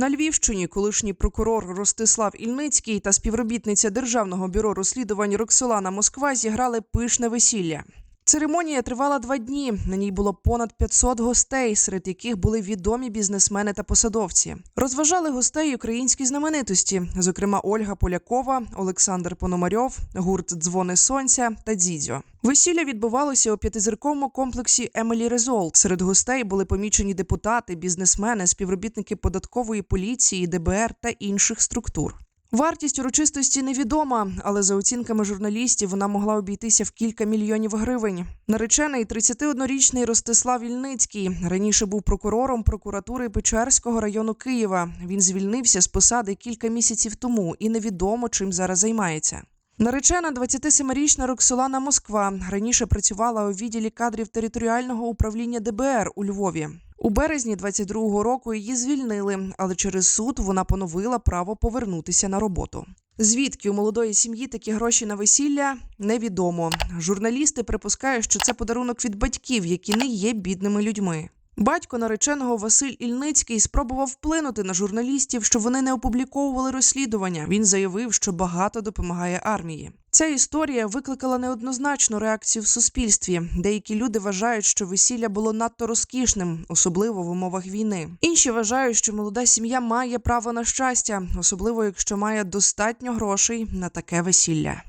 На Львівщині колишній прокурор Ростислав Ільницький та співробітниця Державного бюро розслідувань Роксолана Москва зіграли пишне весілля. Церемонія тривала два дні. На ній було понад 500 гостей, серед яких були відомі бізнесмени та посадовці. Розважали гостей українські знаменитості, зокрема Ольга Полякова, Олександр Пономарьов, гурт Дзвони Сонця та Дзідзьо. Весілля відбувалося у п'ятизірковому комплексі Емелі Резолт. Серед гостей були помічені депутати, бізнесмени, співробітники податкової поліції, ДБР та інших структур. Вартість урочистості невідома, але за оцінками журналістів вона могла обійтися в кілька мільйонів гривень. Наречений 31-річний Ростислав Ільницький раніше був прокурором прокуратури Печерського району Києва. Він звільнився з посади кілька місяців тому і невідомо чим зараз займається. Наречена 27-річна Роксолана Москва раніше працювала у відділі кадрів територіального управління ДБР у Львові. У березні 22-го року її звільнили, але через суд вона поновила право повернутися на роботу. Звідки у молодої сім'ї такі гроші на весілля невідомо. Журналісти припускають, що це подарунок від батьків, які не є бідними людьми. Батько нареченого Василь Ільницький спробував вплинути на журналістів, щоб вони не опубліковували розслідування. Він заявив, що багато допомагає армії. Ця історія викликала неоднозначну реакцію в суспільстві. Деякі люди вважають, що весілля було надто розкішним, особливо в умовах війни. Інші вважають, що молода сім'я має право на щастя, особливо якщо має достатньо грошей на таке весілля.